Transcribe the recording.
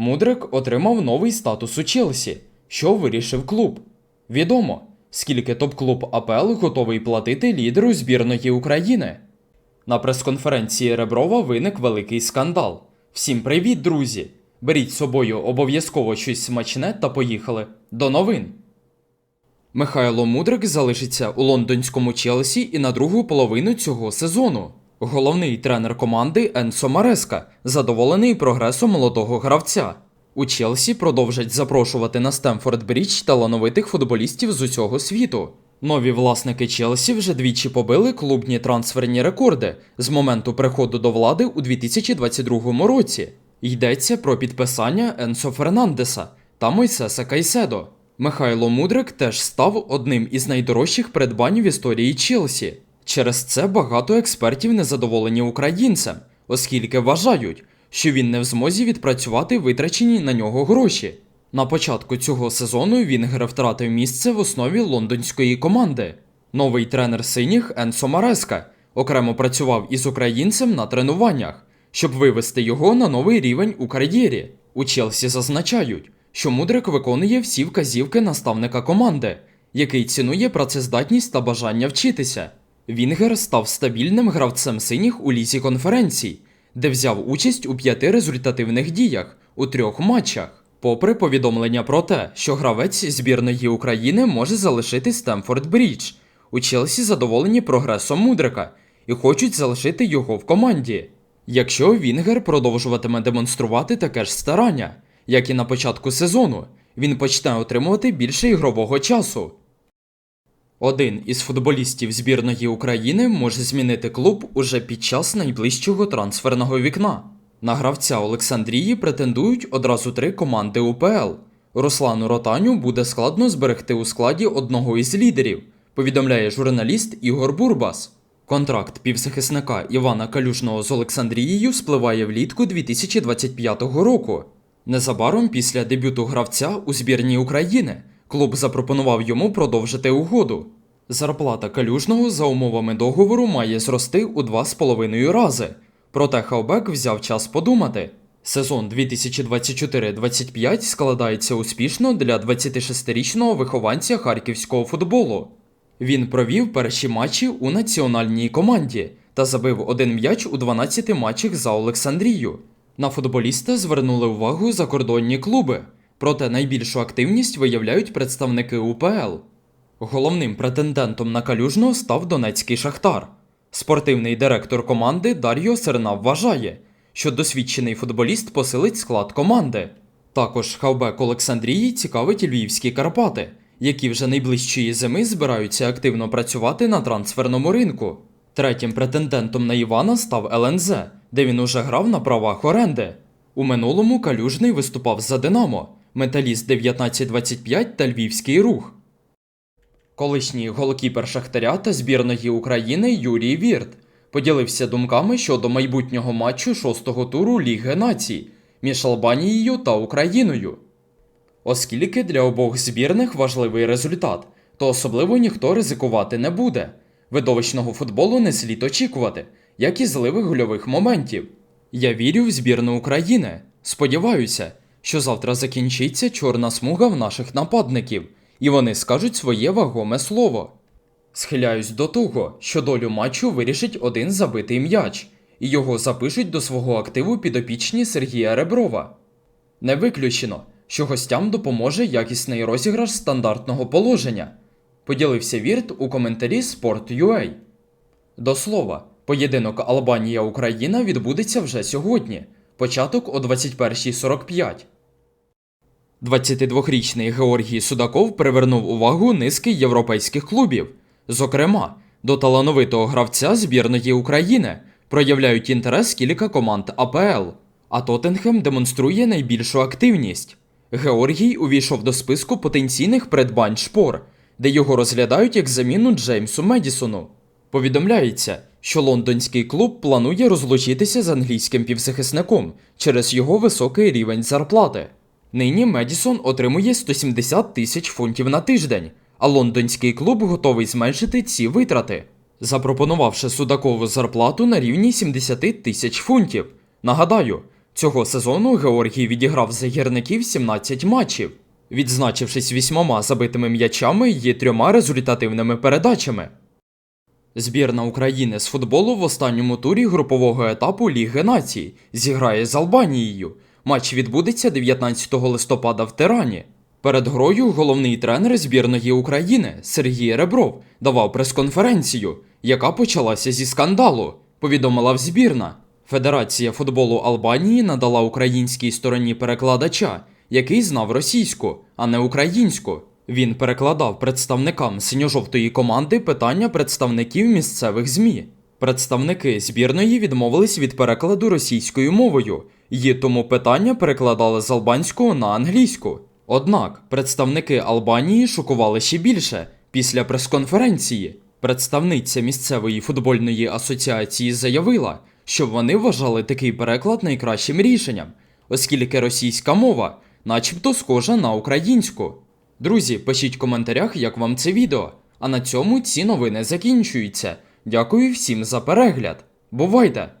Мудрик отримав новий статус у Челсі, що вирішив клуб. Відомо, скільки топ-клуб АПЛ готовий платити лідеру збірної України. На прес-конференції Реброва виник великий скандал. Всім привіт, друзі! Беріть з собою обов'язково щось смачне та поїхали до новин. Михайло Мудрик залишиться у лондонському Челсі і на другу половину цього сезону. Головний тренер команди Енсо Мареска задоволений прогресом молодого гравця. У Челсі продовжать запрошувати на Стемфорд Брідж талановитих футболістів з усього світу. Нові власники Челсі вже двічі побили клубні трансферні рекорди з моменту приходу до влади у 2022 році. Йдеться про підписання Енсо Фернандеса та Мойсеса Кайседо. Михайло Мудрик теж став одним із найдорожчих придбань в історії Челсі. Через це багато експертів незадоволені українцем, оскільки вважають, що він не в змозі відпрацювати витрачені на нього гроші. На початку цього сезону Вінгер втратив місце в основі лондонської команди. Новий тренер синіх Енсо Мареска окремо працював із українцем на тренуваннях, щоб вивести його на новий рівень у кар'єрі. У Челсі зазначають, що Мудрик виконує всі вказівки наставника команди, який цінує працездатність та бажання вчитися. Вінгер став стабільним гравцем синіх у лізі конференцій, де взяв участь у п'яти результативних діях у трьох матчах. Попри повідомлення про те, що гравець збірної України може залишити Стемфорд Брідж, у Челсі задоволені прогресом Мудрика і хочуть залишити його в команді. Якщо Вінгер продовжуватиме демонструвати таке ж старання, як і на початку сезону, він почне отримувати більше ігрового часу. Один із футболістів збірної України може змінити клуб уже під час найближчого трансферного вікна. На гравця Олександрії претендують одразу три команди УПЛ. Руслану Ротаню буде складно зберегти у складі одного із лідерів, повідомляє журналіст Ігор Бурбас. Контракт півзахисника Івана Калюжного з Олександрією спливає влітку 2025 року. Незабаром після дебюту гравця у збірній України клуб запропонував йому продовжити угоду. Зарплата калюжного за умовами договору має зрости у 2,5 рази. Проте Хаубек взяв час подумати. Сезон 2024-25 складається успішно для 26-річного вихованця харківського футболу. Він провів перші матчі у національній команді та забив один м'яч у 12 матчах за Олександрію. На футболіста звернули увагу закордонні клуби, проте найбільшу активність виявляють представники УПЛ. Головним претендентом на калюжного став донецький шахтар. Спортивний директор команди Дар'йо Серна вважає, що досвідчений футболіст посилить склад команди. Також хавбек Олександрії цікавить львівські Карпати, які вже найближчої зими збираються активно працювати на трансферному ринку. Третім претендентом на Івана став ЛНЗ, де він уже грав на правах оренди. У минулому калюжний виступав за Динамо, Металіст 1925 та Львівський рух. Колишній голкіпер Шахтаря та збірної України Юрій Вірт поділився думками щодо майбутнього матчу шостого туру Ліги націй між Албанією та Україною. Оскільки для обох збірних важливий результат, то особливо ніхто ризикувати не буде. Видовищного футболу не слід очікувати, як і зливих гольових моментів. Я вірю в збірну України. Сподіваюся, що завтра закінчиться чорна смуга в наших нападників, і вони скажуть своє вагоме слово. Схиляюсь до того, що долю матчу вирішить один забитий м'яч, і його запишуть до свого активу підопічні Сергія Реброва. Не виключено, що гостям допоможе якісний розіграш стандартного положення. Поділився Вірт у коментарі Sport.ua. До слова, поєдинок Албанія-Україна відбудеться вже сьогодні, початок о 21.45. 22-річний Георгій Судаков привернув увагу низки європейських клубів. Зокрема, до талановитого гравця збірної України проявляють інтерес кілька команд АПЛ, а Тоттенхем демонструє найбільшу активність. Георгій увійшов до списку потенційних придбань шпор, де його розглядають як заміну Джеймсу Медісону. Повідомляється, що лондонський клуб планує розлучитися з англійським півзахисником через його високий рівень зарплати. Нині Медісон отримує 170 тисяч фунтів на тиждень, а лондонський клуб готовий зменшити ці витрати, запропонувавши Судакову зарплату на рівні 70 тисяч фунтів. Нагадаю, Цього сезону Георгій відіграв за гірників 17 матчів, відзначившись вісьмома забитими м'ячами і трьома результативними передачами. Збірна України з футболу в останньому турі групового етапу Ліги Націй зіграє з Албанією. Матч відбудеться 19 листопада в Тирані. Перед грою головний тренер збірної України Сергій Ребров давав прес-конференцію, яка почалася зі скандалу, повідомила в збірна. Федерація футболу Албанії надала українській стороні перекладача, який знав російську, а не українську. Він перекладав представникам синьо-жовтої команди питання представників місцевих ЗМІ. Представники збірної відмовились від перекладу російською мовою, і тому питання перекладали з албанського на англійську. Однак представники Албанії шокували ще більше після прес-конференції. Представниця місцевої футбольної асоціації заявила, що вони вважали такий переклад найкращим рішенням, оскільки російська мова, начебто, схожа на українську. Друзі, пишіть в коментарях, як вам це відео. А на цьому ці новини закінчуються. Дякую всім за перегляд. Бувайте!